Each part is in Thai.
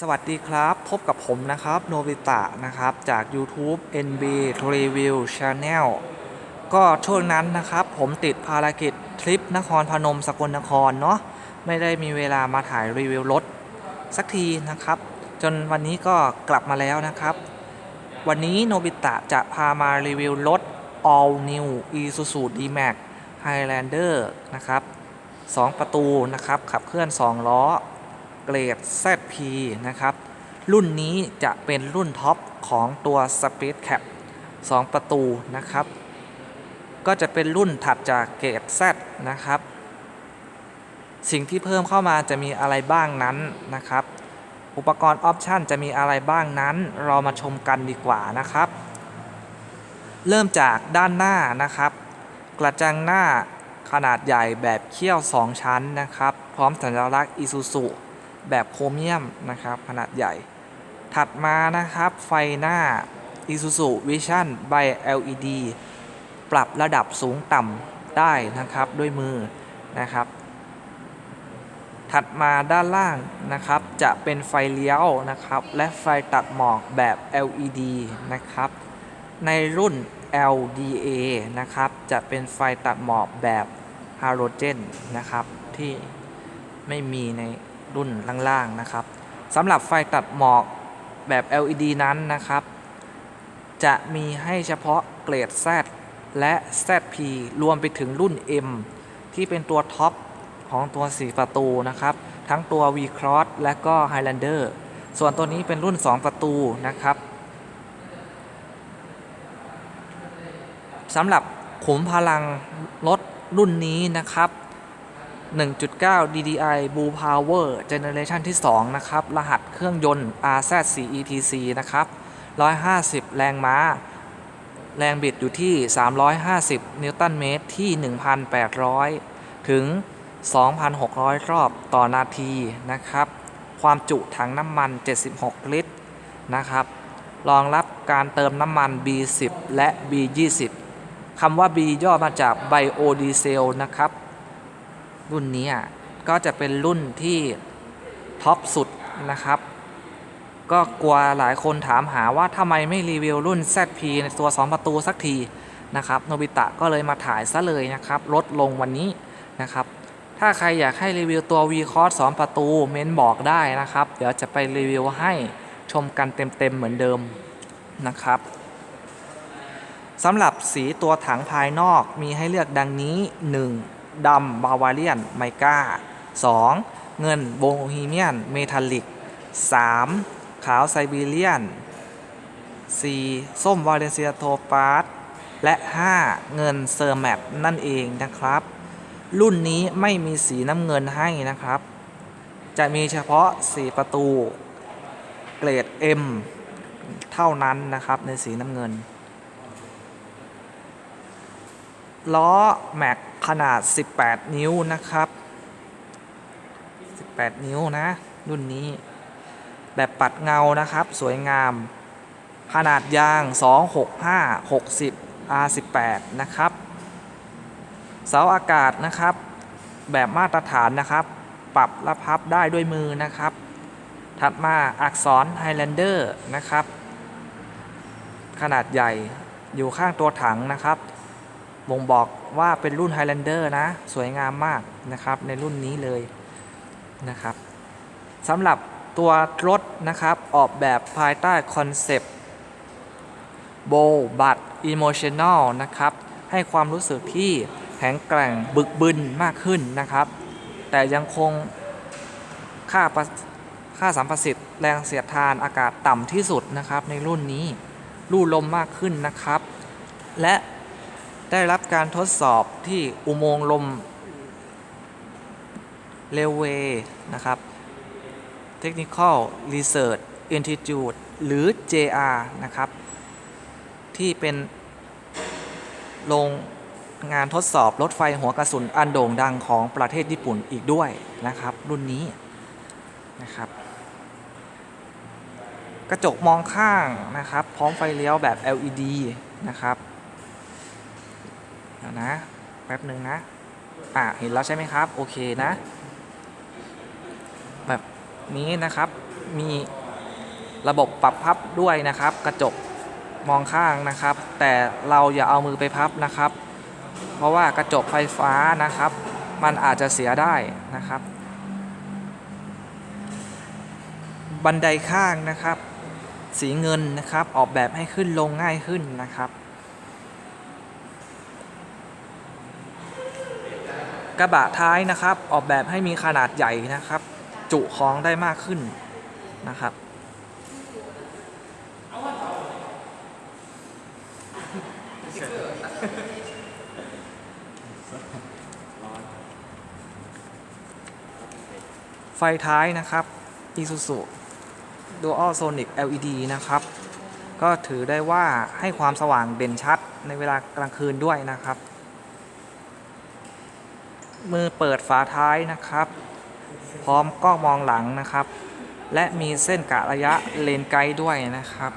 สวัสดีครับ พบกับผมนะครับโนบิตะนะครับ จาก YouTube NB Review Channel ก็ช่วงนั้นนะครับ ผมติดภารกิจทริปนครพนมสกลนครเนาะไม่ได้มีเวลามาถ่ายรีวิวรถสักทีนะครับ จนวันนี้ก็กลับมาแล้วนะครับ วันนี้โนบิตะจะพามารีวิวรถ All New Isuzu D-Max Highlander นะครับ 2 ประตูนะครับ ขับเคลื่อน 2 ล้อ เกรด ZP นะครับ รุ่นนี้จะเป็นรุ่นท็อปของตัว Space Cap 2 ประตูนะครับ ก็จะเป็นรุ่นถัดจากเกรด Z นะครับ สิ่งที่เพิ่มเข้ามาจะมีอะไรบ้างนั้นนะครับ อุปกรณ์ออปชันจะมีอะไรบ้างนั้น เรามาชมกันดีกว่านะครับ เริ่มจากด้านหน้านะครับ กระจังหน้าขนาดใหญ่แบบเขี้ยว 2 ชั้นนะครับ พร้อมสัญลักษณ์ Isuzu แบบโครเมียมนะครับขนาดใหญ่ ถัดมานะครับไฟหน้า Isuzu Vision by LED ปรับระดับสูงต่ำได้นะครับด้วยมือนะครับ ถัดมาด้านล่างนะครับจะเป็นไฟเลี้ยวนะครับ และไฟตัดหมอกแบบ LED นะครับ ในรุ่น LDA นะครับ จะเป็นไฟตัดหมอกแบบฮาโลเจนนะครับ ที่ไม่มีใน รุ่นล่างๆนะครับสำหรับไฟตัดหมอกแบบ LED นั้นนะครับ จะมีให้เฉพาะเกรด Z และ ZP รวมไปถึงรุ่น M ที่เป็นตัวท็อปของตัว 4 ประตูนะครับ ทั้งตัว V-Cross และก็ Highlander ส่วนตัวนี้เป็นรุ่น 2 ประตูนะครับสำหรับขุมพลังรถรุ่นนี้นะครับ 1.9 DDI Blue Power Generation ที่ 2 นะครับ รหัสเครื่องยนต์ RZ4ETC นะครับ 150 แรงม้า แรงบิดอยู่ที่ 350 นิวตันเมตรที่ 1,800 ถึง 2,600 รอบต่อนาทีนะครับ ความจุถังน้ำมัน 76 ลิตรนะครับ รองรับการเติมน้ำมัน B10 และ B20 คำว่า B ย่อมาจาก Biodiesel นะครับ รุ่นนี้อะก็จะเป็นรุ่นที่ท็อปสุดนะครับ ก็กลัวหลายคนถามหาว่าทำไมไม่รีวิวรุ่น ZP ในตัว 2 ประตูสักทีนะครับโนบิตะก็เลยมาถ่ายซะเลยนะครับลดลงวันนี้นะครับ ถ้าใครอยากให้รีวิวตัว v c o s 2 ประตูเม้นบอกได้นะครับ เดี๋ยวจะไปรีวิวให้ชมกันเต็มๆเหมือนเดิมนะครับสำหรับสีตัวถังภายนอกมีให้เลือกดังนี้ 1. ดำบาวาเรียนไมกา 2. เงินโบฮีเมียนเมทัลลิก 3. ขาวไซบีเรียน 4. ส้มวาเลนเซียโทปาร์ตและ 5. เงินเซอร์แมปนั่นเองนะครับ รุ่นนี้ไม่มีสีน้ำเงินให้นะครับ จะมีเฉพาะสีประตู เกรด M เท่านั้นนะครับในสีน้ำเงิน ล้อ แม็ก ขนาด 18 นิ้วนะครับ 18 นิ้วนะ รุ่นนี้ แบบปัดเงานะครับ สวยงาม ขนาดยาง 265 60 R18 นะครับ เสาอากาศนะครับ แบบมาตรฐานนะครับ ปรับและพับได้ด้วยมือนะครับ ถัดมาอักษร Highlander นะครับ ขนาดใหญ่อยู่ข้างตัวถังนะครับ บ่งบอกว่าเป็นรุ่น Highlander นะ สวยงามมากนะครับในรุ่นนี้เลยนะครับสำหรับตัวรถนะครับออกแบบภายใต้คอนเซปต์โบบัต Emotional นะครับ ให้ความรู้สึกที่แข็งแกร่งบึกบึนมากขึ้นนะครับ แต่ยังคงค่าค่าสัมประสิทธิ์แรงเสียดทานอากาศต่ำที่สุดนะครับในรุ่นนี้ รูลมมากขึ้นนะครับ และ ได้รับการทดสอบที่อุโมงค์ลมเรลเวย์นะครับ Technical Research Institute หรือ JR นะครับ ที่เป็นโรงงานทดสอบรถไฟหัวกระสุนอันโด่งดังของประเทศญี่ปุ่นอีกด้วยนะครับ รุ่นนี้นะครับ กระจกมองข้างนะครับ พร้อมไฟเลี้ยวแบบ LED นะครับ ดี๋ยวนะ แป๊บหนึ่งนะ อะเห็นแล้วใช่ไหมครับ โอเคนะ แบบนี้นะครับ มีระบบปรับพับด้วยนะครับ กระจกมองข้างนะครับ แต่เราอย่าเอามือไปพับนะครับ เพราะว่ากระจกไฟฟ้านะครับ มันอาจจะเสียได้นะครับ บันไดข้างนะครับ สีเงินนะครับ ออกแบบให้ขึ้นลงง่ายขึ้นนะครับ กระบะท้ายนะครับ ออกแบบให้มีขนาดใหญ่นะครับ จุของได้มากขึ้นนะครับ ไฟท้ายนะครับ Isuzu Dual Sonic LED นะครับ ก็ถือได้ว่าให้ความสว่างเด่นชัดในเวลากลางคืนด้วยนะครับ มือเปิดฝาท้ายนะครับ พร้อมกล้องมองหลังนะครับ และมีเส้นกะระยะเลนไกด์ด้วยนะครับ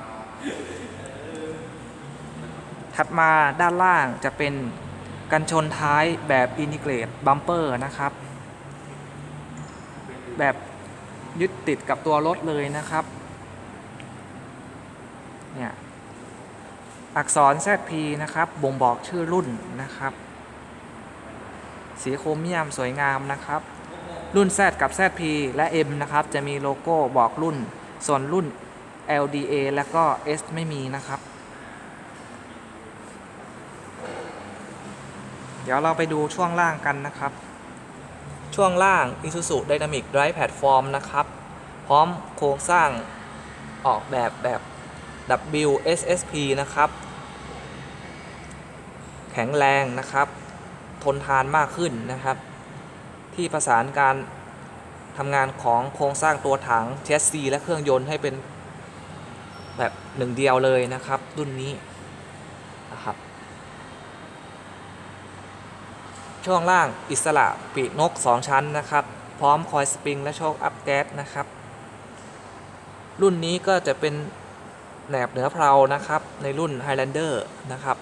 ถัดมาด้านล่างจะเป็นกันชนท้ายแบบอินทิเกรตบัมเปอร์นะครับ แบบยึดติดกับตัวรถเลยนะครับ เนี่ย อักษร ZP นะครับ บ่งบอกชื่อรุ่นนะครับ สีโครเมียมสวยงามนะครับ รุ่น Z กับ ZP และ M นะครับ จะมีโลโก้บอกรุ่น ส่วนรุ่น LDA และก็ S ไม่มีนะครับ เดี๋ยวเราไปดูช่วงล่างกันนะครับ ช่วงล่าง Isuzu Dynamic Drive Platform นะครับ พร้อมโครงสร้างออกแบบแบบ WSSP นะครับ แข็งแรงนะครับ ทนทานมากขึ้นนะครับ ที่ประสานการทำงานของโครงสร้างตัวถังเชสซีและเครื่องยนต์ให้เป็นแบบหนึ่งเดียวเลยนะครับ รุ่นนี้นะครับ ช่วงล่างอิสระปีกนก 2 ชั้นนะครับ พร้อมคอยสปริงและโชคอัพแก๊สนะครับ รุ่นนี้ก็จะเป็นแหนบเหนือเพลานะครับ ในรุ่น Highlander นะครับ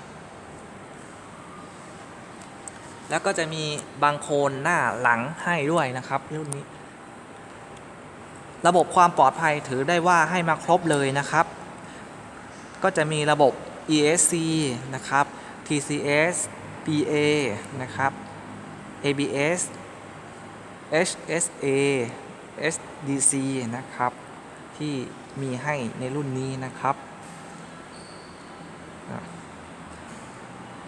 แล้วก็จะมีบางโคนหน้าหลังให้ด้วยนะครับรุ่นนี้ ระบบความปลอดภัยถือได้ว่าให้มาครบเลยนะครับ ก็จะมีระบบ ESC นะครับ TCS BA นะครับ ABS HSA SDC นะครับ ที่มีให้ในรุ่นนี้นะครับ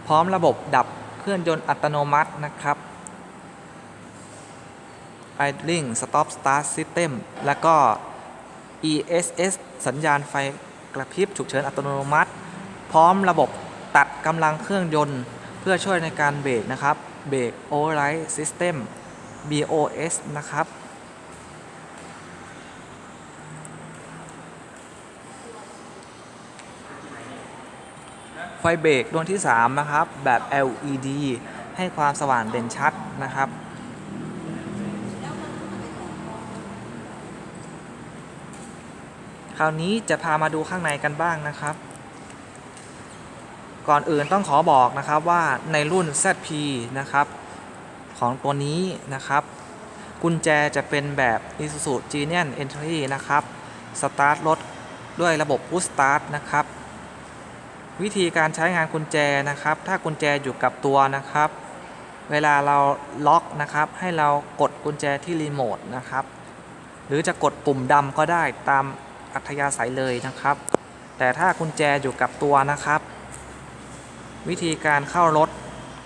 พร้อมระบบดับ เครื่องยนต์อัตโนมัตินะครับ idling stop start system แล้วก็ ESS สัญญาณไฟกระพริบฉุกเฉินอัตโนมัติ พร้อมระบบตัดกำลังเครื่องยนต์ เพื่อช่วยในการเบรกนะครับเบรก override system BOS นะครับ ไฟเบรกดวงที่ 3 นะครับ แบบ LED ให้ความสว่างเด่นชัดนะครับ คราวนี้จะพามาดูข้างในกันบ้างนะครับ ก่อนอื่นต้องขอบอกนะครับว่าในรุ่น ZP นะครับ ของตัวนี้นะครับ กุญแจจะเป็นแบบ Isuzu Genius Entry นะครับ สตาร์ทรถด้วยระบบ Push Start นะครับ วิธีการใช้งานกุญแจนะครับ ถ้ากุญแจอยู่กับตัวนะครับ เวลาเราล็อกนะครับ ให้เรากดกุญแจที่รีโมทนะครับ หรือจะกดปุ่มดำก็ได้ตามอัธยาศัยเลยนะครับ แต่ถ้ากุญแจอยู่กับตัวนะครับ วิธีการเข้ารถ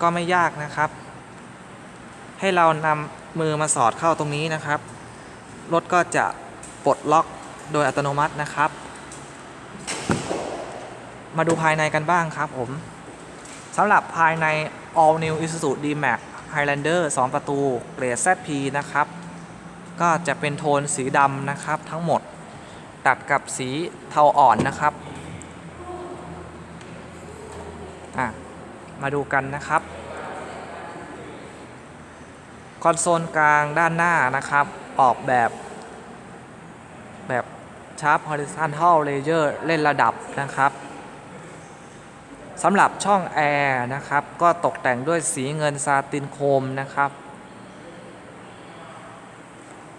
ก็ไม่ยากนะครับ ให้เรานำมือมาสอดเข้าตรงนี้นะครับ รถก็จะปลดล็อกโดยอัตโนมัตินะครับ มาดูภายในกันบ้างครับผมสำหรับภายใน All New Isuzu D-Max Highlander 2 ประตู เกรด ZP นะครับ ก็จะเป็นโทนสีดำนะครับทั้งหมด ตัดกับสีเทาอ่อนนะครับอะมาดูกันนะครับ คอนโซลกลางด้านหน้านะครับ ออกแบบ แบบชาร์ป horizontal layer เล่นระดับนะครับ สำหรับช่องแอร์นะครับ ก็ตกแต่งด้วยสีเงินซาตินโครมนะครับ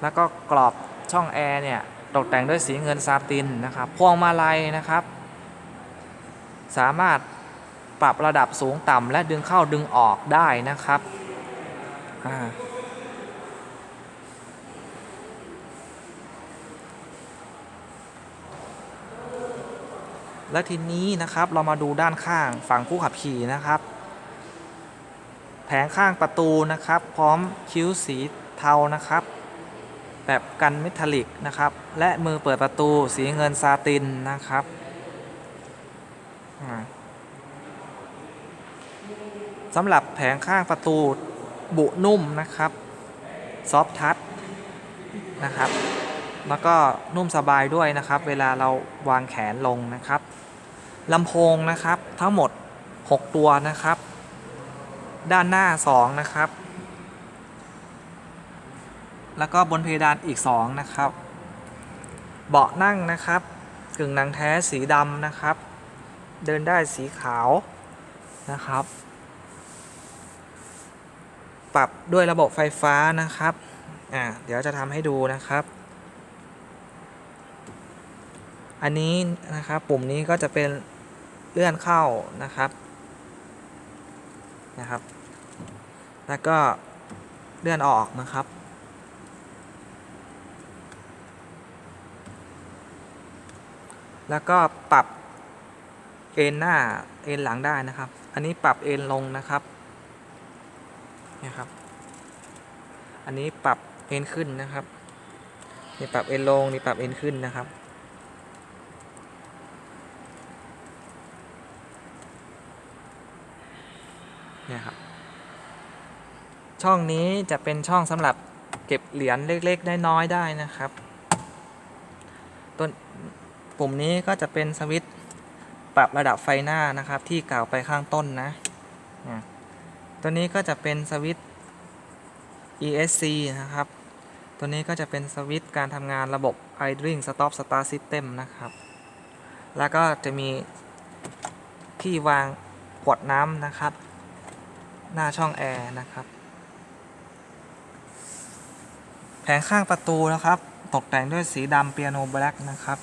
แล้วก็กรอบช่องแอร์เนี่ยตกแต่งด้วยสีเงินซาตินนะครับพวงมาลัยนะครับ สามารถปรับระดับสูงต่ำและดึงเข้าดึงออกได้นะครับอ่า และทีนี้นะครับเรามาดูด้านข้างฝั่งผู้ขับขี่นะครับ แผงข้างประตูนะครับ พร้อมคิ้วสีเทานะครับ แบบกันเมทัลลิกนะครับ และมือเปิดประตูสีเงินซาตินนะครับสำหรับแผงข้างประตูบุนุ่มนะครับ ซอฟทัชนะครับ แล้วก็นุ่มสบายด้วยนะครับ เวลาเราวางแขนลงนะครับ ลำโพงนะครับทั้งหมด 6 ตัวนะครับ ด้านหน้า 2 นะครับ แล้วก็บนเพดานอีก 2 นะครับ เบาะนั่งนะครับ กึ่งหนังแท้สีดำนะครับ เดินได้สีขาวนะครับ ปรับด้วยระบบไฟฟ้านะครับอ่าเดี๋ยวจะทำให้ดูนะครับอันนี้นะครับปุ่มนี้ก็จะเป็น เลื่อนเข้านะครับนะครับ แล้วก็เลื่อนออกนะครับ แล้วก็ปรับเอ็นหน้าเอ็นหลังได้นะครับ อันนี้ปรับเอ็นลงนะครับนี่ยครับ อันนี้ปรับเอ็นขึ้นนะครับ นี่ปรับเอ็นลง นี่ปรับเอ็นขึ้นนะครับ เนี่ยครับ ช่องนี้จะเป็นช่องสำหรับเก็บเหรียญเล็กๆน้อยๆได้นะครับต้นปุ่มนี้ก็จะเป็นสวิตช์ปรับระดับไฟหน้านะครับ ที่กล่าวไปข้างต้นนะอะตัวนี้ก็จะเป็นสวิตช์ ESC นะครับ ตัวนี้ก็จะเป็นสวิตช์การทำงานระบบ idling stop start system นะครับ แล้วก็จะมีที่วางขวดน้ำนะครับ หน้าช่องแอร์นะครับ แผงข้างประตูนะครับ ตกแต่งด้วยสีดำเปียโนแบล็กนะครับ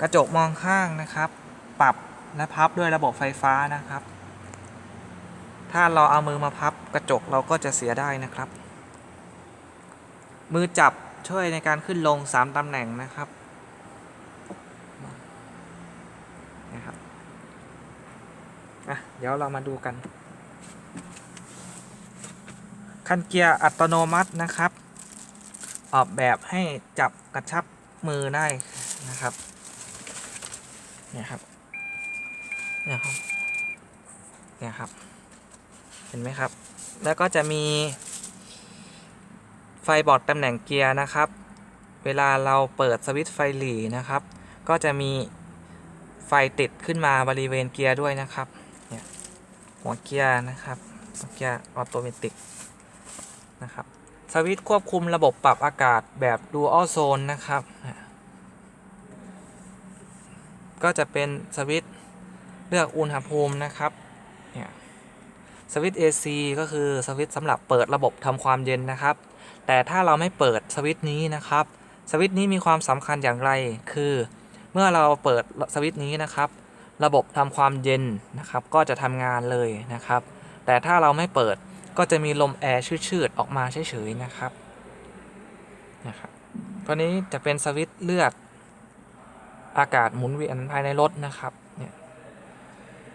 กระจกมองข้างนะครับ ปรับและพับด้วยระบบไฟฟ้านะครับ ถ้าเราเอามือมาพับกระจกเราก็จะเสียได้นะครับ มือจับช่วยในการขึ้นลง 3ตำแหน่งนะครับนะครับอะเดี๋ยวเรามาดูกัน คันเกียร์อัตโนมัตินะครับ ออกแบบให้จับกระชับมือได้นะครับเนี่ยครับเนี่ยครับเนี่ยครับ เห็นไหมครับ แล้วก็จะมี ไฟบอกตำแหน่งเกียร์นะครับ เวลาเราเปิดสวิตช์ไฟหลีนะครับ ก็จะมีไฟติดขึ้นมาบริเวณเกียร์ด้วยนะครับ เนี่ยหัวเกียร์นะครับหัวเกียร์ออโตเมติก นะครับ สวิตช์ควบคุมระบบปรับอากาศแบบ Dual Zone นะครับ ก็จะเป็นสวิตช์เลือกอุณหภูมินะครับเนี่ยสวิตช์ AC ก็คือสวิตช์สำหรับเปิดระบบทำความเย็นนะครับ แต่ถ้าเราไม่เปิดสวิตช์นี้นะครับ สวิตช์นี้มีความสำคัญอย่างไร คือ เมื่อเราเปิดสวิตช์นี้นะครับ ระบบทำความเย็นนะครับ ก็จะทำงานเลยนะครับ แต่ถ้าเราไม่เปิด ก็จะมีลมแอร์ชืดๆออกมาเฉยๆนะครับนะครับตัวนี้จะเป็นสวิตช์เลือกอากาศหมุนเวียนภายในรถนะครับเนี่ย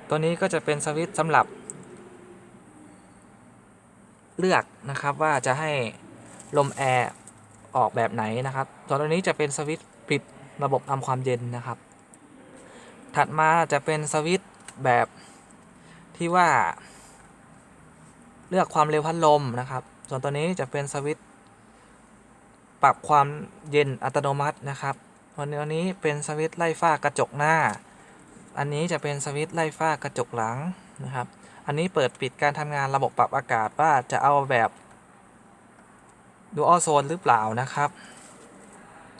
ตัวนี้ก็จะเป็นสวิตช์สำหรับ เลือกนะครับว่าจะให้ลมแอร์ออกแบบไหนนะครับส่วนตัวนี้จะเป็นสวิตช์ปิดระบบทำความเย็นนะครับ ถัดมาจะเป็นสวิตช์แบบที่ว่า เลือกความเร็วพัดลมนะครับ ส่วนตัวนี้จะเป็นสวิตช์ปรับความเย็นอัตโนมัตินะครับตัวนี้เป็นสวิตช์ไล่ฝ้ากระจกหน้า อันนี้จะเป็นสวิตช์ไล่ฝ้ากระจกหลังนะครับ อันนี้เปิดปิดการทำงานระบบปรับอากาศว่าจะเอาแบบดูอัลโซนหรือเปล่านะครับ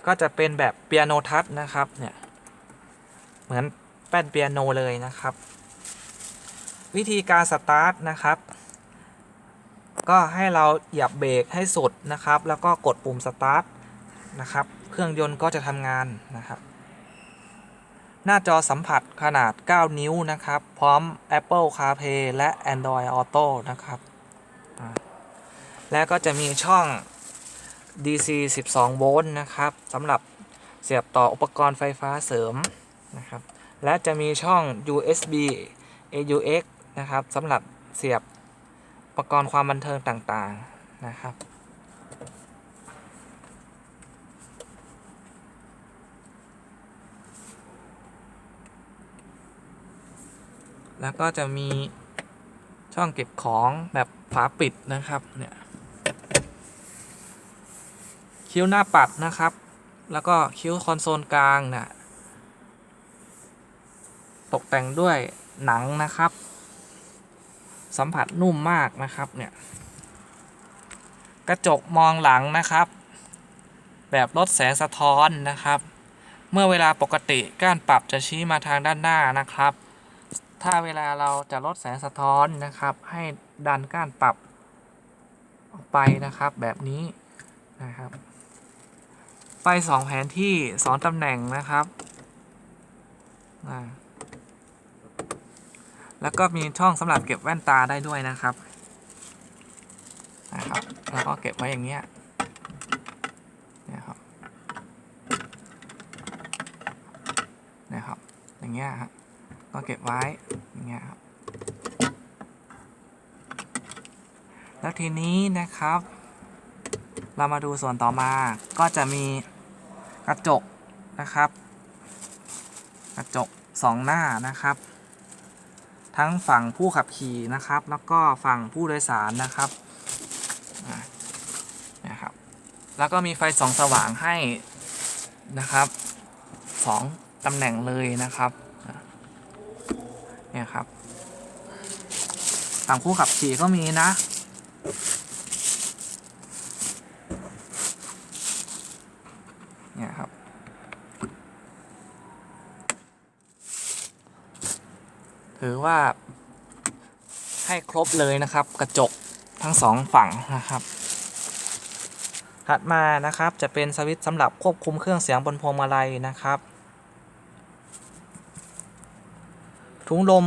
ก็จะเป็นแบบเปียโนทัชนะครับเนี่ยเหมือนแป้นเปียโนเลยนะครับ วิธีการสตาร์ทนะครับ ก็ให้เราเหยียบเบรกให้สุดนะครับ แล้วก็กดปุ่มสตาร์ทนะครับ เครื่องยนต์ก็จะทำงานนะครับ หน้าจอสัมผัสขนาด 9 นิ้วนะครับ พร้อม Apple CarPlay และ Android Auto นะครับ และก็จะมีช่อง DC 12 โวลต์นะครับสำหรับเสียบต่ออุปกรณ์ไฟฟ้าเสริมนะครับ และจะมีช่อง USB AUX นะครับสำหรับเสียบ ปกรณ์ความบันเทิงต่างๆนะครับ แล้วก็จะมีช่องเก็บของแบบฝาปิดนะครับเนี่ยคิ้วหน้าปัดนะครับ แล้วก็คิ้วคอนโซลกลางนี่ยตกแต่งด้วยหนังนะครับ สัมผัสนุ่มมากนะครับเนี่ยกระจกมองหลังนะครับ แบบลดแสงสะท้อนนะครับ เมื่อเวลาปกติก้านปรับจะชี้มาทางด้านหน้านะครับ ถ้าเวลาเราจะลดแสงสะท้อนนะครับ ให้ดันก้านปรับออกไปนะครับแบบนี้นะครับไฟสองแผนที่สองตำแหน่งนะครับ อ่า แล้วก็มีช่องสำหรับเก็บแว่นตาได้ด้วยนะครับนะครับแล้วก็เก็บไว้อย่างเงี้ยนี่ยครับนี่ยครับอย่างเงี้ยครับก็เก็บไว้อย่างเงี้ยครับแล้วทีนี้นะครับ เรามาดูส่วนต่อมาก็จะมีกระจกนะครับ กระจกสองหน้านะครับ ทั้งฝั่งผู้ขับขี่นะครับ แล้วก็ฝั่งผู้โดยสารนะครับนะครับ แล้วก็มีไฟส่องสว่างให้นะครับสองตำแหน่งเลยนะครับเนี่ยครับฝั่งผู้ขับขี่ก็มีนะ เนี่ยครับ ถือว่า ให้ครบเลยนะครับ กระจกทั้งสองฝั่งนะครับ ถัดมานะครับจะเป็นสวิตช์สำหรับควบคุมเครื่องเสียงบนพวงมาลัยนะครับ ถุงลม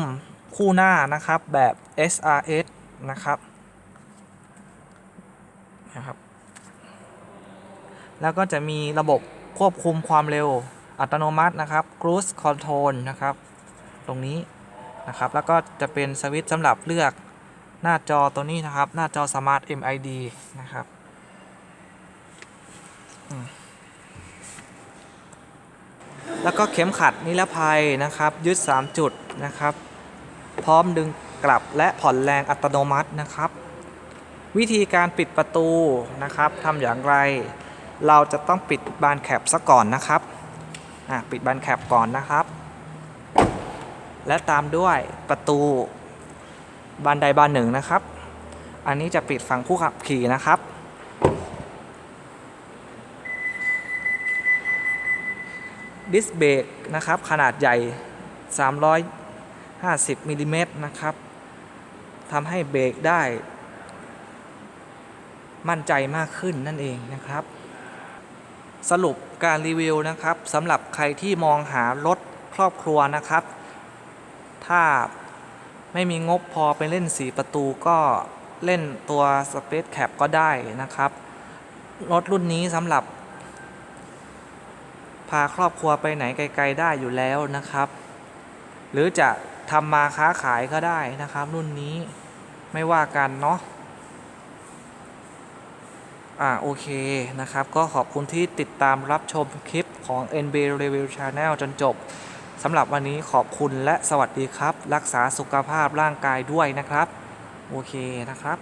คู่หน้านะครับแบบ SRS นะครับนะครับ แล้วก็จะมีระบบควบคุมความเร็วอัตโนมัตินะครับ Cruise Control นะครับ ตรงนี้ นะครับ แล้วก็จะเป็นสวิตช์สำหรับเลือกหน้าจอตัวนี้นะครับ หน้าจอ Smart MID นะครับแล้วก็เข็มขัดนิรภัยนะครับ ยึด 3 จุดนะครับ พร้อมดึงกลับและผ่อนแรงอัตโนมัตินะครับ วิธีการปิดประตูนะครับทำอย่างไร เราจะต้องปิดบานแคปซะก่อนนะครับอะปิดบานแคปก่อนนะครับ และตามด้วยประตูบานใดบานหนึ่งนะครับ อันนี้จะปิดฝั่งผู้ขับขี่นะครับ ดิสเบรกนะครับ ขนาดใหญ่ 350มิลลิเมตรนะครับทำให้เบรกได้ มั่นใจมากขึ้นนั่นเองนะครับ สรุปการรีวิวนะครับสำหรับใครที่มองหารถครอบครัวนะครับ ถ้าไม่มีงบพอไปเล่น 4 ประตูก็เล่นตัว Space Cap ก็ได้นะครับ รถรุ่นนี้สำหรับ พาครอบครัวไปไหนไกล ๆ ได้อยู่แล้วนะครับ หรือจะทำมาค้าขายก็ได้นะครับ รุ่นนี้ไม่ว่ากันเนาะอ่าโอเคนะครับ ก็ขอบคุณที่ติดตามรับชมคลิปของ NB Review Channel จนจบ สำหรับวันนี้ขอบคุณและสวัสดีครับ รักษาสุขภาพร่างกายด้วยนะครับ โอเคนะครับ